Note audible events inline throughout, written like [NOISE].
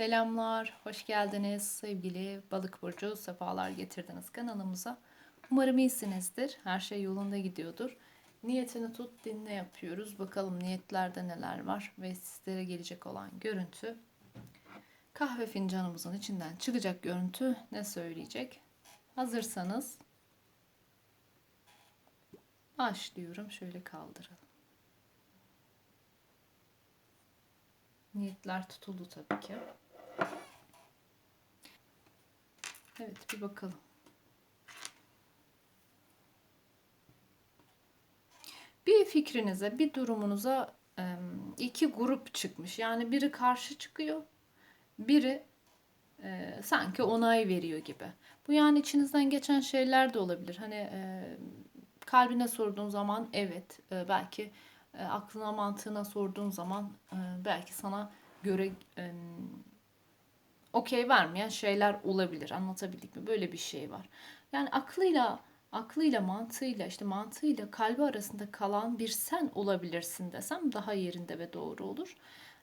Selamlar, hoş geldiniz sevgili balık burcu sefalar getirdiniz kanalımıza. Umarım iyisinizdir, her şey yolunda gidiyordur. Niyetini tut dinle yapıyoruz. Bakalım niyetlerde neler var ve sizlere gelecek olan görüntü. Kahve fincanımızın içinden çıkacak görüntü ne söyleyecek? Hazırsanız başlıyorum. Şöyle kaldıralım. Niyetler tutuldu tabii ki. Evet bir bakalım. Bir fikrinize, bir durumunuza iki grup çıkmış. Yani biri karşı çıkıyor, biri e, sanki onay veriyor gibi. Bu yani içinizden geçen şeyler de olabilir. Hani e, kalbine sorduğun zaman evet, e, belki e, aklına mantığına sorduğun zaman e, belki sana göre e, okey vermeyen şeyler olabilir. Anlatabildik mi? Böyle bir şey var. Yani aklıyla aklıyla mantığıyla işte mantığıyla kalbi arasında kalan bir sen olabilirsin desem daha yerinde ve doğru olur.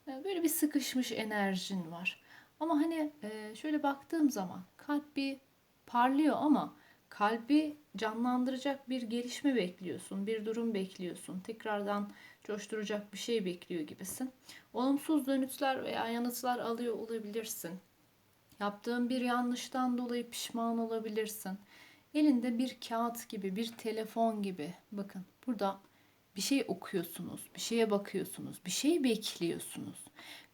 E, böyle bir sıkışmış enerjin var. Ama hani e, şöyle baktığım zaman kalp bir parlıyor ama kalbi canlandıracak bir gelişme bekliyorsun, bir durum bekliyorsun. Tekrardan coşturacak bir şey bekliyor gibisin. Olumsuz dönütler veya yanıtlar alıyor olabilirsin. Yaptığın bir yanlıştan dolayı pişman olabilirsin. Elinde bir kağıt gibi, bir telefon gibi. Bakın burada bir şey okuyorsunuz, bir şeye bakıyorsunuz, bir şey bekliyorsunuz.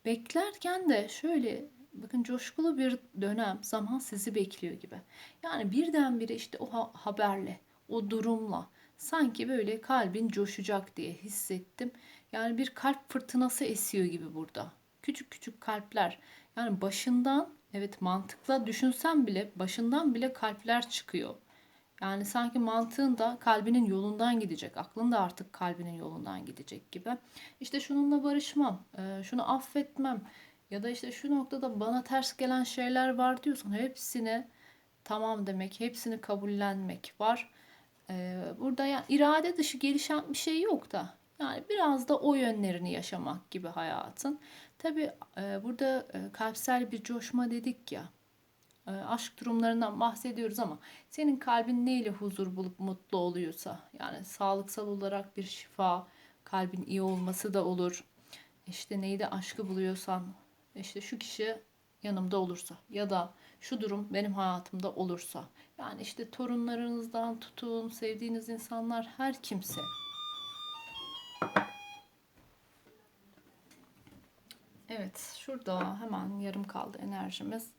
Beklerken de şöyle bakın coşkulu bir dönem zaman sizi bekliyor gibi. Yani birdenbire işte o haberle, o durumla sanki böyle kalbin coşacak diye hissettim. Yani bir kalp fırtınası esiyor gibi burada. Küçük küçük kalpler. Yani başından evet mantıkla düşünsem bile başından bile kalpler çıkıyor. Yani sanki mantığın da kalbinin yolundan gidecek. Aklın da artık kalbinin yolundan gidecek gibi. İşte şununla barışmam, e, şunu affetmem ya da işte şu noktada bana ters gelen şeyler var diyorsan hepsini tamam demek, hepsini kabullenmek var. E, burada yani irade dışı gelişen bir şey yok da yani biraz da o yönlerini yaşamak gibi hayatın. Tabi e, burada kalpsel bir coşma dedik ya e, aşk durumlarından bahsediyoruz ama senin kalbin neyle huzur bulup mutlu oluyorsa yani sağlıksal olarak bir şifa, kalbin iyi olması da olur. İşte neydi aşkı buluyorsan işte şu kişi yanımda olursa ya da şu durum benim hayatımda olursa yani işte torunlarınızdan tutun sevdiğiniz insanlar her kimse Evet şurada hemen yarım kaldı enerjimiz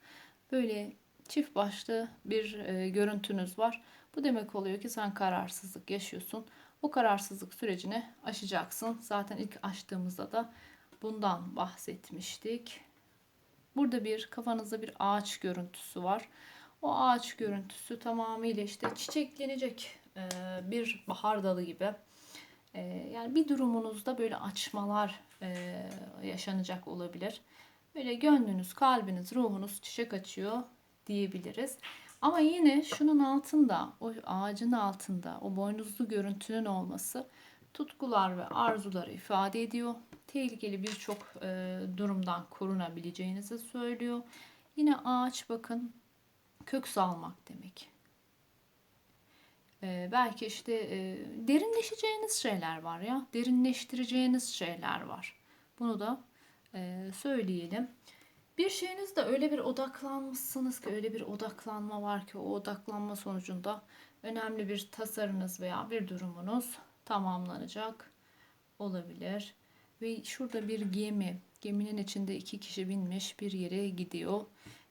böyle çift başlı bir e, görüntünüz var. Bu demek oluyor ki sen kararsızlık yaşıyorsun. O kararsızlık sürecini aşacaksın. Zaten ilk açtığımızda da bundan bahsetmiştik. Burada bir kafanızda bir ağaç görüntüsü var. O ağaç görüntüsü tamamıyla işte çiçeklenecek e, bir bahar dalı gibi. E, yani bir durumunuzda böyle açmalar e, yaşanacak olabilir. Böyle gönlünüz, kalbiniz, ruhunuz çiçek açıyor diyebiliriz. Ama yine şunun altında, o ağacın altında o boynuzlu görüntünün olması tutkular ve arzuları ifade ediyor. Tehlikeli birçok e, durumdan korunabileceğinizi söylüyor. Yine ağaç bakın kök salmak demek. E, belki işte e, derinleşeceğiniz şeyler var ya, derinleştireceğiniz şeyler var. Bunu da e, söyleyelim. Bir şeyinizde öyle bir odaklanmışsınız ki öyle bir odaklanma var ki o odaklanma sonucunda önemli bir tasarınız veya bir durumunuz tamamlanacak olabilir. Ve şurada bir gemi, geminin içinde iki kişi binmiş bir yere gidiyor.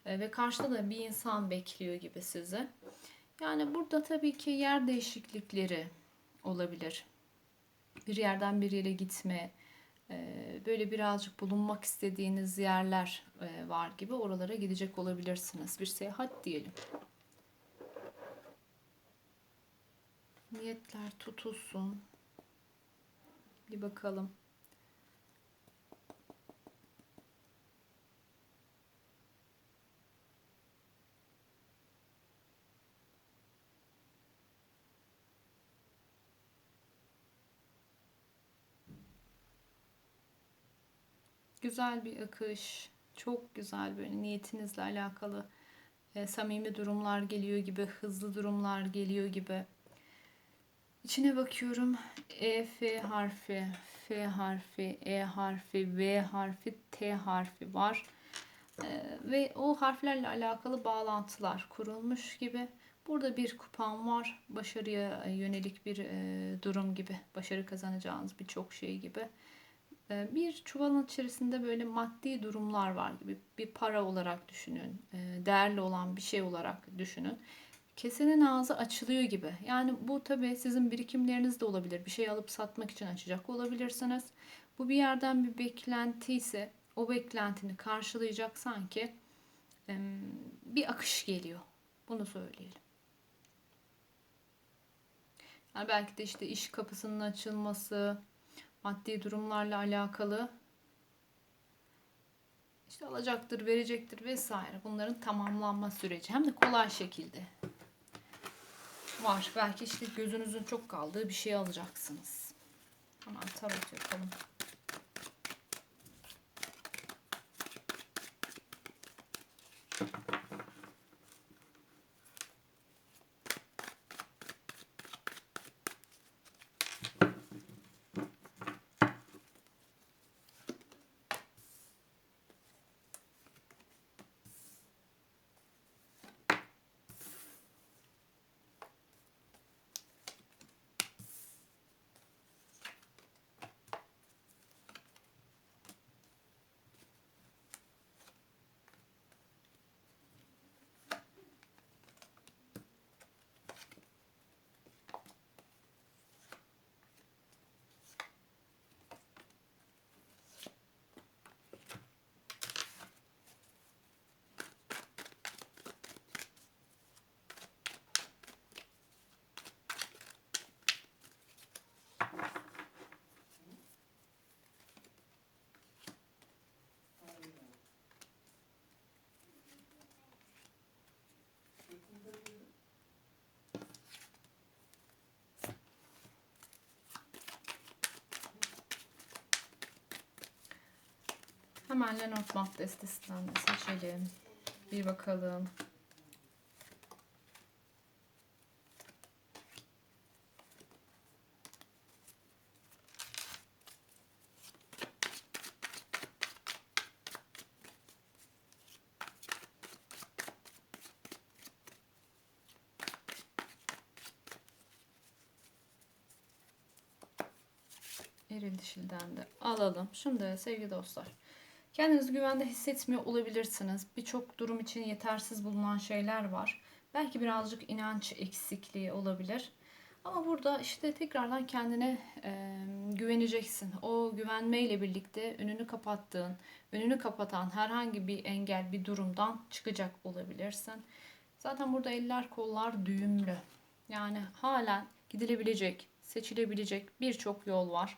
E, ve karşıda da bir insan bekliyor gibi sizi. Yani burada tabii ki yer değişiklikleri olabilir. Bir yerden bir yere gitme, ee, böyle birazcık bulunmak istediğiniz yerler e, var gibi oralara gidecek olabilirsiniz. Bir seyahat diyelim. Niyetler tutulsun. Bir bakalım. Güzel bir akış, Çok güzel böyle niyetinizle alakalı e, samimi durumlar geliyor gibi, hızlı durumlar geliyor gibi. İçine bakıyorum. E, F harfi, F harfi, E harfi, V harfi, T harfi var. E, ve o harflerle alakalı bağlantılar kurulmuş gibi. Burada bir kupam var. Başarıya yönelik bir e, durum gibi. Başarı kazanacağınız birçok şey gibi. E, bir çuvalın içerisinde böyle maddi durumlar var gibi. Bir para olarak düşünün. E, değerli olan bir şey olarak düşünün. Kesenin ağzı açılıyor gibi. Yani bu tabii sizin birikimleriniz de olabilir. Bir şey alıp satmak için açacak olabilirsiniz. Bu bir yerden bir beklenti ise o beklentini karşılayacak sanki e, bir akış geliyor. Bunu söyleyelim. Yani belki de işte iş kapısının açılması, maddi durumlarla alakalı işte alacaktır, verecektir vesaire. Bunların tamamlanma süreci hem de kolay şekilde var. Belki işte gözünüzün çok kaldığı bir şey alacaksınız. Hemen tarot yapalım. Hemen Lenormand destesinden de seçelim. Bir bakalım. Eril dişilden de alalım. Şimdi sevgili dostlar. Kendinizi güvende hissetmiyor olabilirsiniz. Birçok durum için yetersiz bulunan şeyler var. Belki birazcık inanç eksikliği olabilir. Ama burada işte tekrardan kendine e, güveneceksin. O güvenmeyle birlikte önünü kapattığın, önünü kapatan herhangi bir engel, bir durumdan çıkacak olabilirsin. Zaten burada eller kollar düğümlü. Yani halen gidilebilecek, seçilebilecek birçok yol var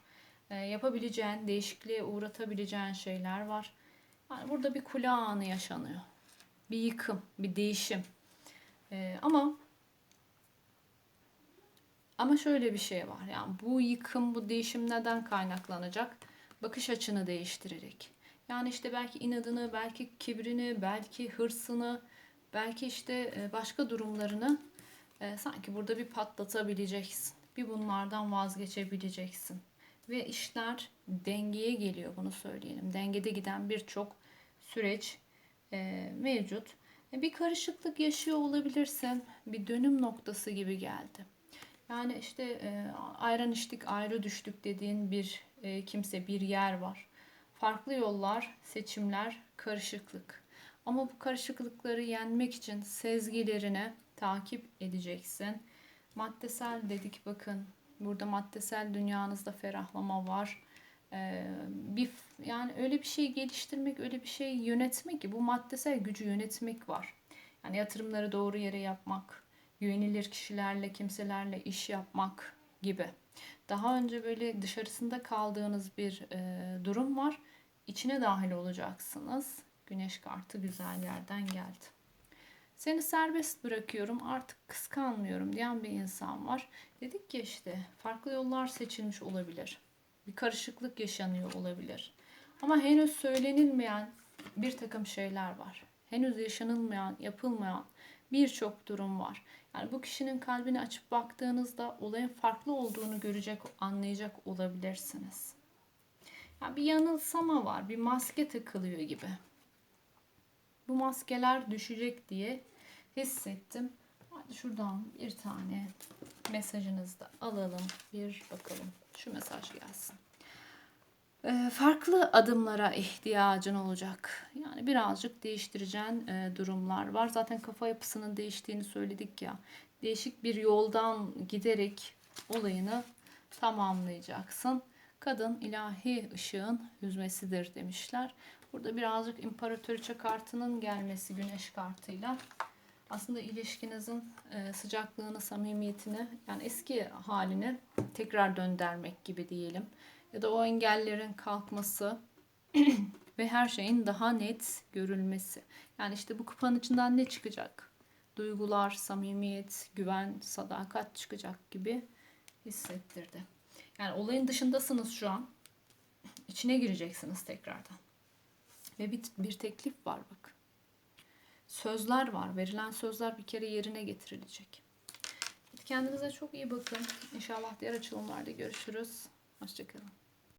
yapabileceğin, değişikliğe uğratabileceğin şeyler var. Yani burada bir kule anı yaşanıyor. Bir yıkım, bir değişim. E, ama ama şöyle bir şey var. Yani bu yıkım, bu değişim neden kaynaklanacak? Bakış açını değiştirerek. Yani işte belki inadını, belki kibrini, belki hırsını, belki işte e, başka durumlarını e, sanki burada bir patlatabileceksin. Bir bunlardan vazgeçebileceksin ve işler dengeye geliyor bunu söyleyelim. Dengede giden birçok süreç e, mevcut. E, bir karışıklık yaşıyor olabilirsin. Bir dönüm noktası gibi geldi. Yani işte e, ayran içtik ayrı düştük dediğin bir e, kimse bir yer var. Farklı yollar, seçimler, karışıklık. Ama bu karışıklıkları yenmek için sezgilerini takip edeceksin. Maddesel dedik bakın Burada maddesel dünyanızda ferahlama var. Ee, bir yani öyle bir şey geliştirmek, öyle bir şey yönetmek ki bu maddesel gücü yönetmek var. Yani yatırımları doğru yere yapmak, güvenilir kişilerle, kimselerle iş yapmak gibi. Daha önce böyle dışarısında kaldığınız bir e, durum var. İçine dahil olacaksınız. Güneş kartı güzel yerden geldi. Seni serbest bırakıyorum artık kıskanmıyorum diyen bir insan var. Dedik ki işte farklı yollar seçilmiş olabilir. Bir karışıklık yaşanıyor olabilir. Ama henüz söylenilmeyen bir takım şeyler var. Henüz yaşanılmayan, yapılmayan birçok durum var. Yani bu kişinin kalbini açıp baktığınızda olayın farklı olduğunu görecek, anlayacak olabilirsiniz. Yani bir yanılsama var, bir maske takılıyor gibi. Bu maskeler düşecek diye hissettim. Hadi şuradan bir tane mesajınızı da alalım. Bir bakalım. Şu mesaj gelsin. Ee, farklı adımlara ihtiyacın olacak. Yani birazcık değiştireceğin e, durumlar var. Zaten kafa yapısının değiştiğini söyledik ya. Değişik bir yoldan giderek olayını tamamlayacaksın. Kadın ilahi ışığın hüzmesidir demişler. Burada birazcık imparatoriçe kartının gelmesi güneş kartıyla aslında ilişkinizin e, sıcaklığını, samimiyetini yani eski halini tekrar döndürmek gibi diyelim. Ya da o engellerin kalkması [CLEARS THROAT] ve her şeyin daha net görülmesi. Yani işte bu kupanın içinden ne çıkacak? Duygular, samimiyet, güven, sadakat çıkacak gibi hissettirdi. Yani olayın dışındasınız şu an. İçine gireceksiniz tekrardan. Ve bir, bir teklif var bak. Sözler var. Verilen sözler bir kere yerine getirilecek. Kendinize çok iyi bakın. İnşallah diğer açılımlarda görüşürüz. Hoşçakalın.